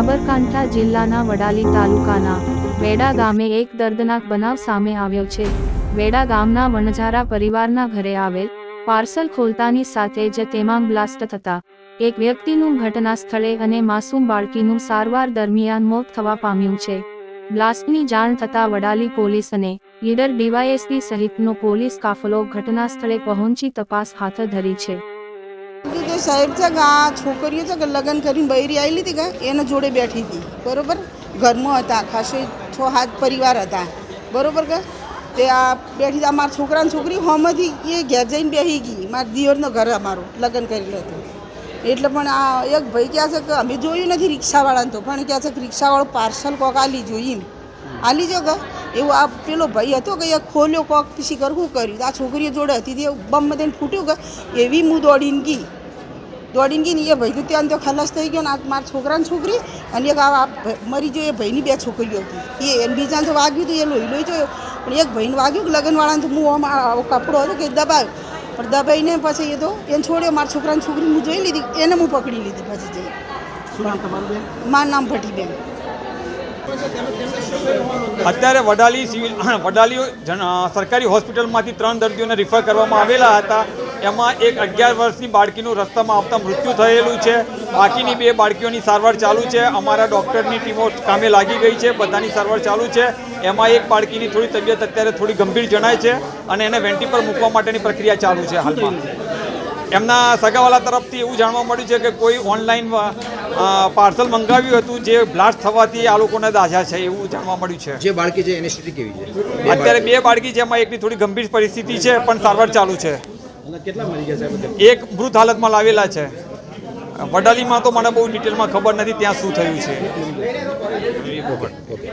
સાબરકાંઠા જિલ્લાના વડાલી તાલુકાના વેડા ગામે એક દર્દનાક બનાવ સામે આવ્યો છે. વેડા ગામના વણઝારા પરિવારના ઘરે આવેલ પાર્સલ ખોલતાની સાથે જ તેમાં બ્લાસ્ટ થતા એક વ્યક્તિનું ઘટના સ્થળે અને માસૂમ બાળકીનું સારવાર દરમિયાન મોત થવા પામ્યું છે. બ્લાસ્ટની જાણ થતાં વડાલી પોલીસ અને લીડર ડીવાયએસપી સહિતનો પોલીસ કાફલો ઘટના સ્થળે પહોંચી તપાસ હાથ ધરી છે. સાહેબ છે કે આ છોકરીઓ છે કે લગ્ન કરીને બૈરી આવેલી હતી કે એના જોડે બેઠી હતી. બરોબર? ઘરમાં હતા, ખાસો છ હાથ પરિવાર હતા. બરોબર કે? તે આ બેઠી હતા મારા છોકરા છોકરી હોમથી એ ઘેર જઈને બેસી ગઈ. મારા દિયરનો ઘર અમારું, લગ્ન કરેલું હતું. એટલે પણ આ એક ભાઈ કહે છે કે અમે જોયું નથી રિક્ષાવાળાને તો, પણ કહે છે કે રિક્ષાવાળો પાર્સલ કોક આલી એમ આલી જો કે? એવું આ પેલો ભાઈ હતો કે ખોલ્યો કોક, પછી કર શું કર્યું? આ છોકરીઓ જોડે હતી, તે બમ થઈને ફૂટ્યું કે, એવી હું દોડીને ગઈ. દોડીને ગઈ ને એ ભાઈ તો ત્યાં તો ખલાસ થઈ ગયો ને આ મારા છોકરાને છોકરી અને એક આ મરી ગયો એ ભાઈની બે છોકરીઓ હતી. એ એને બીજાને તો વાગ્યું હતું એ લોહી લોહી જોયો. પણ એક ભાઈને વાગ્યું કે લગ્નવાળાને તો હું આમ કપડો હતો કે દબાવ્યો પણ દબાઈને પછી એ તો એને છોડ્યો મારા છોકરાની છોકરી હું જોઈ લીધી એને હું પકડી લીધી પછી જઈ. મારું નામ ભટ્ટીબેન. અત્યારે વડાલી સિવિલ વડાલી સરકારી હોસ્પિટલમાંથી ત્રણ દર્દીઓને રિફર કરવામાં આવેલા હતા. એમાં એક અગિયાર વર્ષની બાળકીનું રસ્તામાં આવતા મૃત્યુ થયેલું છે. બાકીની બે બાળકીઓની સારવાર ચાલુ છે. અમારા ડૉક્ટરની ટીમો કામે લાગી ગઈ છે. બધાની સારવાર ચાલુ છે. એમાં એક બાળકીની થોડી તબિયત અત્યારે થોડી ગંભીર જણાય છે અને એને વેન્ટી પર મૂકવા માટેની પ્રક્રિયા ચાલુ છે હાલમાં. એમના સગાવાલા તરફથી એવું જાણવા મળ્યું છે કે કોઈ ઓનલાઈન પાર્સલ મંગાવ્યું હતું જે બ્લાસ્ટ થવાથી આ લોકોને દાઝા છે એવું જાણવા મળ્યું છે. જે બાળકી છે એની સ્થિતિ કેવી છે? અત્યારે બે બાળકી છે એમાં એકની થોડી ગંભીર પરિસ્થિતિ છે પણ સારવાર ચાલુ છે. એક મૃત હાલતમાં લાવેલા છે. વડાલીમાં તો મને બહુ ડિટેલમાં ખબર નથી ત્યાં શું થયું છે.